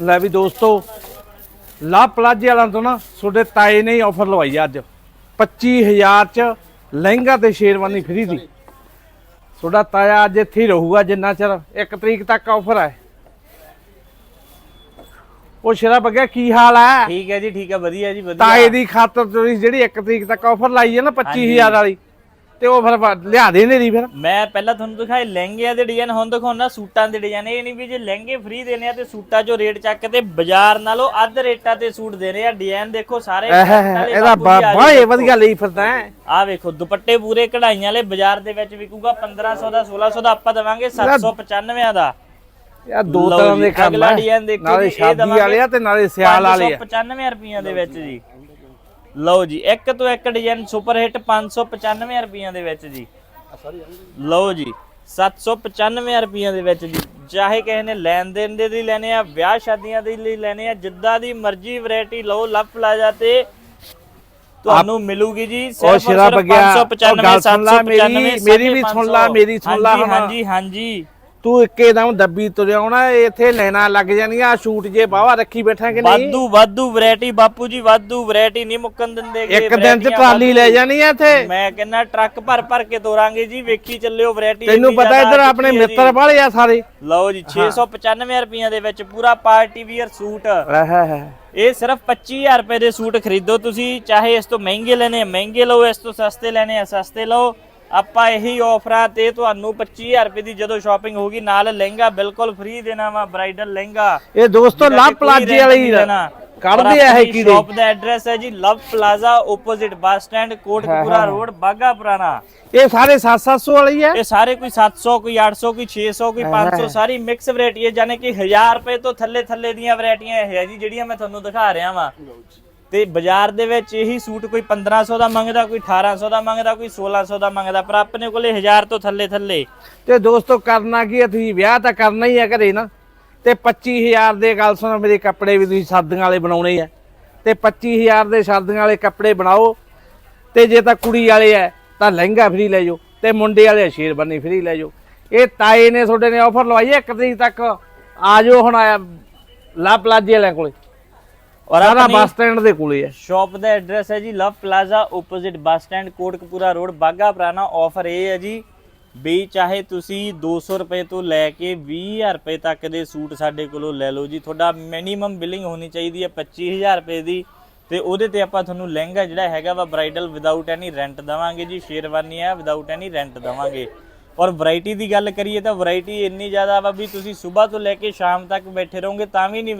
ਲੈ ਵੀ ਦੋਸਤੋ ਲਾ ਪਲਾਜੇ ਵਾਲਾਂ ਤੋਂ ਨਾ ਤੁਹਾਡੇ ਤਾਏ ਨੇ ਹੀ ਆਫਰ ਲਵਾਈ ਅੱਜ। 25000 ਚ ਲਹਿੰਗਾ ਤੇ ਸ਼ੇਰਵਾਨੀ ਫ੍ਰੀ ਦੀ। ਤੁਹਾਡਾ ਤਾਇਆ ਅੱਜ ਇੱਥੇ ਹੀ ਰਹੂਗਾ ਜਿੰਨਾ ਚਿਰ 1 ਤਰੀਕ ਤੱਕ ਆਫਰ ਹੈ ਉਹ ਸ਼ਰਾ ਬੱਗਿਆ ਕੀ ਹਾਲ ਹੈ ਠੀਕ ਹੈ ਜੀ ਠੀਕ ਹੈ ਵਧੀਆ ਜੀ ਵਧੀਆ। ਤਾਏ ਦੀ ਖਾਤਰ ਤੁਸੀਂ ਜਿਹੜੀ 1 ਤਰੀਕ ਤੱਕ ਆਫਰ ਲਾਈ ਹੈ ਨਾ 25000 ਵਾਲੀ। ਤੇ ਉਹ ਫਿਰ ਲਿਆ ਦੇ ਨਹੀਂ ਫਿਰ। ਮੈਂ ਪਹਿਲਾਂ ਤੁਹਾਨੂੰ ਦਿਖਾਏ ਲਹਿੰਗਿਆਂ ਦੇ ਡਿਜ਼ਾਈਨ ਹੁਣ ਦਿਖਾਉਣਾ ਸੂਟਾਂ ਦੇ ਡਿਜ਼ਾਈਨ। ਇਹ ਨਹੀਂ ਵੀ ਜੇ ਲਹਿੰਗੇ ਫ੍ਰੀ ਦੇਣੇ ਆ ਤੇ ਸੂਟਾਂ 'ਚੋਂ ਰੇਟ ਚੱਕ ਕੇ ਤੇ ਬਾਜ਼ਾਰ ਨਾਲੋਂ ਅੱਧ ਰੇਟਾਂ ਤੇ ਸੂਟ ਦੇ ਰਹੇ ਆ। ਡਿਜ਼ਾਈਨ ਦੇਖੋ ਸਾਰੇ ਇਹ ਇਹਦਾ ਬਾਬਾ ਇਹ ਵਧੀਆ ਲਈ ਫਿਰਦਾ ਹੈ। ਆ ਵੇਖੋ ਦੁਪੱਟੇ ਪੂਰੇ ਕਢਾਈਆਂ ਵਾਲੇ ਬਾਜ਼ਾਰ ਦੇ ਵਿੱਚ ਵਿਕੂਗਾ 1500 ਦਾ 1600 ਦਾ ਆਪਾਂ ਦਵਾਂਗੇ 795 ਦਾ। ਯਾਰ ਦੋ ਲਓ ਤਰ੍ਹਾਂ ਜੀ, ਦੇ ਕੰਮ ਅਗਲਾ ਹੈ। design ਦੇਖੋ ਨਾਲੇ ਜੀ, ਇਹ ਸ਼ਾਦੀ ਦੇਵਾਂਗੇ ਵਾਲੇ ਆ ਤੇ ਨਾਲੇ ਸਿਆਲ ਵਾਲੇ ਆ। 595 ਰੁਪਈਆਂ ਦੇ ਵਿੱਚ ਜੀ। ਲਓ ਜੀ ਇੱਕ ਤੋਂ ਇੱਕ ਡਿਜ਼ਾਈਨ ਸੁਪਰ ਹਿੱਟ 595 ਰੁਪਈਆਂ ਦੇ ਵਿੱਚ ਜੀ। ਲਓ ਜੀ 795 ਰੁਪਈਆਂ ਦੇ ਵਿੱਚ ਜੀ। ਚਾਹੇ ਕਿਸੇ ਨੇ ਲੈਣ ਦੇਣ ਦੇ ਲਈ ਲੈਣੇ ਆ ਵਿਆਹ ਸ਼ਾਦੀਆਂ ਦੇ ਲਈ ਲੈਣੇ ਆ ਜਿੱਦਾਂ ਦੀ ਮਰਜ਼ੀ ਵੈਰਾਈਟੀ ਲਓ ਲਵ ਪਲਾਜ਼ਾ ਤੇ ਤੁਹਾਨੂੰ ਮਿਲੂਗੀ ਜੀ। ਉਹ ਸਿਰਫ ਸ਼ਿਰਾ ਔਰ ਸਿਰਫ ਬਗਿਆ, ਉਹ 595 ਗੱਲ ਸੁਣ ਲਾ, 795 ਮੇਰੀ- ਵੀ ਸੁਣ ਲਾ, ਮੇਰੀ ਸੁਣ ਲਾ। ਹਾਂਜੀ ਹਾਂਜੀ। ਤੂੰ ਇੱਕੇ ਦਮ ਦੱਬੀ ਤੁਰਿਆ ਆਉਣਾ ਇੱਥੇ ਲੈਣਾ ਲੱਗ ਜਾਣੀਆਂ ਸ਼ੂਟ ਜੇ ਬਾਵਾ ਰੱਖੀ ਬੈਠਾ ਕਿ ਨਹੀਂ? ਵਾਧੂ ਵਾਧੂ ਵੈਰਾਈਟੀ ਬਾਪੂ ਜੀ ਵਾਧੂ ਵੈਰਾਈਟੀ ਨਹੀਂ ਮੁੱਕਣ ਦਿੰਦੇ ਇੱਕ ਦਿਨ ਚ ਟਰਾਲੀ ਲੈ। ਜਾਣੀ ਆ ਇੱਥੇ। ਮੈਂ ਕਹਿੰਦਾ ਟਰੱਕ ਭਰ ਭਰ ਕੇ ਤੋਰਾਂਗੇ ਜੀ ਵੇਖੀ ਚੱਲਿਓ ਵੈਰਾਈਟੀ ਤੈਨੂੰ ਪਤਾ ਇੱਧਰ ਆਪਣੇ ਮਿੱਤਰ ਵਾਲੇ ਆ ਸਾਰੇ। ਲਓ ਜੀ 695 ਰੁਪਈਆਂ ਦੇ ਵਿੱਚ ਪੂਰਾ ਪਾਰਟੀ ਵੀਅਰ ਸੂਟ। ਆਹਾ ਇਹ ਸਿਰਫ 25000 ਰੁਪਏ ਦੇ ਸੂਟ ਖਰੀਦੋ ਤੁਸੀਂ ਚਾਹੇ ਇਸ ਤੋਂ ਮਹਿੰਗੇ ਲੈਣੇ ਮਹਿੰਗੇ ਲਓ ਇਸ ਤੋਂ ਸਸਤੇ ਲੈਣੇ ਆ ਸਸਤੇ ਲਓ। ਆਪਾਂ ਇਹੀ ਆਫਰਾਂ ਤੇ ਤੁਹਾਨੂੰ 25000 ਰੁਪਏ ਦੀ ਜਦੋਂ ਸ਼ਾਪਿੰਗ ਹੋਗੀ ਨਾਲ ਲਹਿੰਗਾ ਬਿਲਕੁਲ ਫ੍ਰੀ ਦੇਣਾ ਵਾ ਬ੍ਰਾਈਡਲ ਲਹਿੰਗਾ। ਇਹ ਦੋਸਤੋ ਜਿਹਦਾ ਲਾ ਕਿ ਕੋਈ ਪਲਾਜੇ ਵਾਲੇ। ਕੱਢਦੇ ਆ ਇਹ ਕੀ ਦੇ ਸ਼ਾਪ ਦਾ ਐਡਰੈਸ ਹੈ ਜੀ love plaza opposite bus stand Kotkapura road Bagha Purana. ਇਹ ਸਾਰੇ 700 ਵਾਲੇ ਹੀ? ਆ ਇਹ ਸਾਰੇ ਕੋਈ 700 ਕੋਈ 800 ਕੋਈ 600 ਕੋਈ 500 ਸਾਰੀ ਮਿਕਸ ਵੈਰਾਈਟੀ ਹੈ ਜਾਨੇ ਕਿ 1000 ਰੁਪਏ ਤੋਂ ਥੱਲੇ ਥੱਲੇ ਦੀਆਂ ਵੈਰਾਈਟੀਆਂ ਇਹ ਹੈ ਜੀ ਜਿਹੜੀਆਂ ਮੈਂ ਤੁਹਾਨੂੰ ਦਿਖਾ ਰਿਹਾ ਵਾਂ। ਤੇ ਬਾਜ਼ਾਰ ਦੇ ਵਿੱਚ ਇਹੀ ਸੂਟ ਕੋਈ 1500 ਦਾ ਮੰਗਦਾ, ਕੋਈ 1800 ਦਾ ਮੰਗਦਾ, ਕੋਈ 1600 ਦਾ ਮੰਗਦਾ, ਪਰ ਆਪਣੇ ਕੋਲੇ 1000 ਤੋਂ ਥੱਲੇ ਥੱਲੇ। ਤੇ ਦੋਸਤੋ ਕਰਨਾ ਕੀ ਹੈ, ਤੁਸੀਂ ਵਿਆਹ ਤਾਂ ਕਰਨਾ ਹੀ ਹੈ ਘਰੇ ਨਾ। ਤੇ 25000 ਦੇ ਗੱਲ ਸੁਣੋ, ਮੇਰੇ ਕੱਪੜੇ ਵੀ ਤੁਸੀਂ ਸਰਦੀਆਂ ਵਾਲੇ ਬਣਾਉਣੇ ਆ। ਤੇ 25000 ਦੇ ਸਰਦੀਆਂ ਵਾਲੇ ਕੱਪੜੇ ਬਣਾਓ। ਤੇ ਜੇ ਤਾਂ ਕੁੜੀ ਵਾਲੇ ਆ ਤਾਂ ਲਹਿੰਗਾ ਫ੍ਰੀ ਲੈ ਜਾਓ। ਤੇ ਮੁੰਡੇ ਵਾਲੇ ਆ ਸ਼ੇਰਵਾਨੀ ਫ੍ਰੀ ਲੈ ਜਾਓ। ਇਹ ਤਾਏ ਨੇ ਤੁਹਾਡੇ ਨੇ ਆਫਰ ਲਵਾਈ ਹੈ, ਇੱਕ ਤਰੀਕ ਤੱਕ? ਆ ਜਾਓ ਹੁਣ, ਆਇਆ ਲਾ ਪਲਾਜੇ ਵਾਲਿਆਂ ਕੋਲੇ। ਔਰ ਸਾਰਾ ਬੱਸ ਸਟੈਂਡ ਦੇ ਕੋਲੇ ਹੈ ਸ਼ਾਪ ਦਾ ਐਡਰੈਸ ਹੈ ਜੀ love plaza opposite bus stand Kotkapura road Bagha Purana. Offer ਇਹ ਹੈ ਜੀ ਵੀ ਚਾਹੇ ਤੁਸੀਂ 200 ਰੁਪਏ ਤੋਂ ਲੈ ਕੇ 20000 ਰੁਪਏ ਤੱਕ ਦੇ ਸੂਟ ਸਾਡੇ ਕੋਲੋਂ ਲੈ ਲਓ ਜੀ। ਤੁਹਾਡਾ ਮਿਨੀਮਮ ਬਿਲਿੰਗ ਹੋਣੀ ਚਾਹੀਦੀ ਹੈ 25000 ਰੁਪਏ ਦੀ ਤੇ ਉਹਦੇ ਤੇ ਆਪਾਂ ਤੁਹਾਨੂੰ ਲਹਿੰਗਾ ਜਿਹੜਾ ਹੈਗਾ ਵਾ ਬ੍ਰਾਈਡਲ ਵਿਦਆਊਟ ਐਨੀ ਰੈਂਟ ਦਵਾਂਗੇ ਜੀ। ਸ਼ੇਰਵਾਨੀ ਹੈ ਵਿਦਆਊਟ ਐਨੀ ਰੈਂਟ ਦਵਾਂਗੇ। ਔਰ ਵੈਰਾਈਟੀ ਦੀ ਗੱਲ ਕਰੀਏ ਤਾਂ ਵੈਰਾਈਟੀ ਇੰਨੀ ਜ਼ਿਆਦਾ ਵਾ ਵੀ ਤੁਸੀਂ ਸਵੇਰ ਤੋਂ ਲੈ ਕੇ ਸ਼ਾਮ ਤੱਕ ਬੈਠੇ ਰਹੋਗੇ ਤਾਂ ਵੀ ਨਹੀਂ